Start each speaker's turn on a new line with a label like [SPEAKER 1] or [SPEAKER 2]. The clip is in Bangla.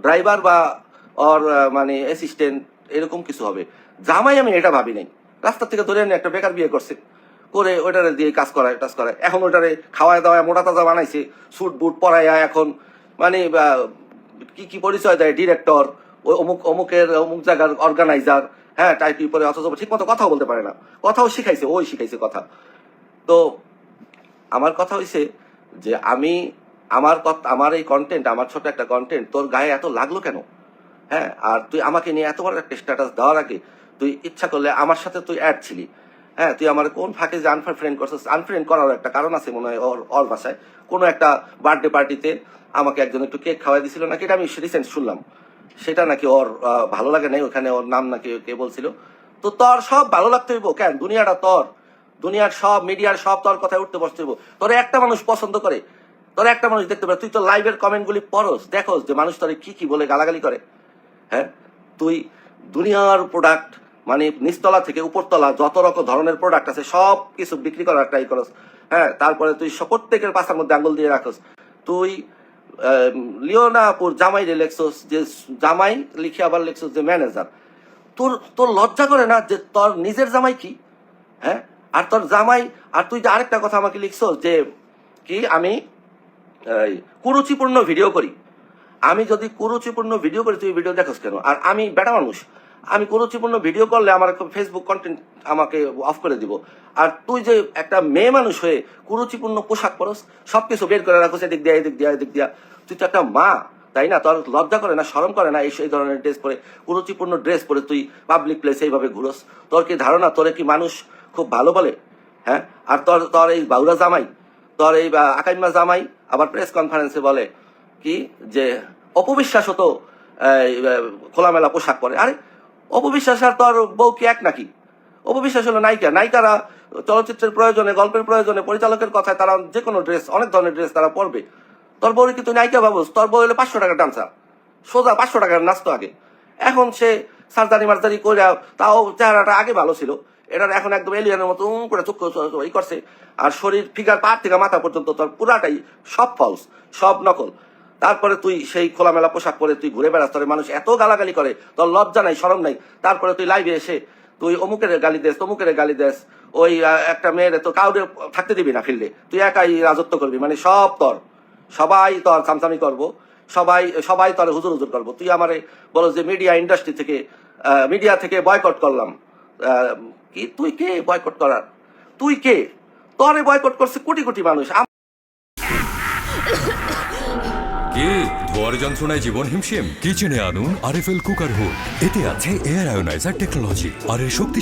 [SPEAKER 1] ড্রাইভার বা ওর মানে অ্যাসিস্ট্যান্ট এরকম কিছু হবে। জামাই আমি এটা ভাবি নাই। রাস্তা থেকে ধরে এনে একটা বেকার বিয়ে করছে। করে ওইটারে দিয়ে কাজ করায়, টাজ করায়। এখন ওইটারে খাওয়ায় দাওয়ায় মোটা তাজা বানাইছে, স্যুট বুট পরাইয়া এখন মানে কি কি পরিচয় দেয় ডিরেক্টর ওই অমুক, অমুকের, অমুক জায়গার অর্গানাইজার হ্যাঁ টাইপি পরে অথচ ঠিক মতো কথাও বলতে পারে না। কথাও শিখাইছে, ওই শিখাইছে কথা। তো, আমার কথা হয়েছে যে আমি আমার আমার এই কন্টেন্ট আমার ছোট একটা কন্টেন্ট তোর গায়ে এত লাগল কেন? হ্যাঁ আর তুই আমাকে নিয়ে এত বড় একটা স্ট্যাটাস দেওয়ার আগে তুই ইচ্ছা করলে আমার সাথে তুই অ্যাড ছিলি। হ্যাঁ তুই আমার কোন ফাঁকে যে আনফ্রেন্ড করছিস আনফ্রেন্ড করার একটা কারণ আছে মনে হয় ওর ওর ভাষায় কোনো একটা বার্থডে পার্টিতে আমাকে একজন একটু কেক খাওয়াই দিছিল নাকি, এটা আমি রিসেন্ট শুনলাম। সেটা নাকি ওর ভালো লাগে নাই, ওখানে ওর নাম নাকি কে বলছিল। তো তোর সব ভালো লাগতে হইব, কেন? দুনিয়াটা তোর। দুনিয়ার সব মিডিয়ার সব তোর কথায় উঠতে বসতে হইব। তোর একটা মানুষ পছন্দ করে। তোর একটা মানুষ দেখতে পারে তুই তো লাইভের কমেন্ট গুলি পড়স, দেখোস যে মানুষ তোরে কি কি বলে গালাগালি করে। হ্যাঁ? তুই দুনিয়ার প্রোডাক্ট মানে নিচতলা থেকে উপরতলা যত রকম ধরনের প্রোডাক্ট আছে, সব কিছু বিক্রি করার ট্রাই করস। হ্যাঁ? তারপরে তুই প্রত্যেকের পাশার মধ্যে আঙ্গুল দিয়ে রাখস। তুই লিওনাপুর জামাই রে লেখছস যে জামাই লিখে আবার লেখছস যে ম্যানেজার তোর তোর লজ্জা করে না যে তোর নিজের জামাই কি? হ্যাঁ? আর তোর জামাই, আর তুই যে আরেকটা কথা আমাকে লিখছস যে, কি আমি কুরুচিপূর্ণ ভিডিও করি। আমি যদি কুরুচিপূর্ণ ভিডিও করি তুই ভিডিও দেখোস কেন? আর আমি বেটা মানুষ। আমি কুরুচিপূর্ণ ভিডিও করলে আমার ফেসবুক কন্টেন্ট আমাকে অফ করে দিব। আর তুই যে একটা মেয়ে মানুষ হয়ে কুরুচিপূর্ণ পোশাক পরস, সবকিছু বের করে রাখোস এদিক দিয়া এদিক দিয়া এদিক দিয়া। তুই তো একটা মা, তাই না? তোর লজ্জা করে না, শরম করে না এই এই ধরনের ড্রেস পরে, কুরুচিপূর্ণ ড্রেস পরে তুই পাবলিক প্লেসে এইভাবে ঘুরোস? তোর কি ধারণা? তোরে কি মানুষ খুব ভালো বলে? হ্যাঁ? আর তোর তোর এই বাউরা জামাই, তোর এই আকাইমা জামাই আবার প্রেস কনফারেন্সে বলে কি যে অপবিশ্বাস হতো খোলামেলা পোশাক পরে। আরে, অপবিশ্বাস আর তোর বউ কি এক নাকি? অপবিশ্বাস হলো নায়িকা। নায়িকারা চলচ্চিত্রের প্রয়োজনে, গল্পের প্রয়োজনে, পরিচালকের কথায় তারা যে কোনো ড্রেস অনেক ধরনের ড্রেস তারা পরবে। তোর বউরে কিন্তু নায়িকা ভাবস তোর বউ হলো পাঁচশো টাকার ডান্সার সোজা পাঁচশো টাকার নাচতো আগে। এখন সে সার্জারি মার্জারি করে তাও চেহারাটা আগে ভালো ছিল। এটার এখন একদম এলিয়ানের মতো করে চুক্ক এই করছে। আর শরীর ফিগার পার থেকে মাথা পর্যন্ত তোর পুরাটাই সব ফলস সব নকল। তারপরে তুই সেই খোলামেলা পোশাক পরে তুই ঘুরে বেড়াস, তোর মানুষ এত গালাগালি করে, তোর লজ্জা নাই সরম নাই। তারপরে তুই লাইভে এসে তুই অমুকের গালি দেস, তমুকের গালি দেস, ওই একটা মেয়ের তো কাউরে থাকতে দিবি না ফিল্ডে তুই একাই রাজত্ব করবি মানে সব তোর। সবাই তোর সামসামি করব, সবাই সবাই তোর হুজুর হুজুর করব। তুই আমারে বলো যে মিডিয়া ইন্ডাস্ট্রি থেকে মিডিয়া থেকে বয়কট করলাম। কি? তুই কে বয়কট করার? তুই কে? তোরে বয়কট করছে কোটি কোটি মানুষ।
[SPEAKER 2] কি? ধোয়ার যন্ত্রণায় জীবন হিমশিম? কিচেনে আনুন? আরএফএল কুকার হুড এতে আছে এয়ার আয়োনাইজার টেকনোলজি আর এর শক্তি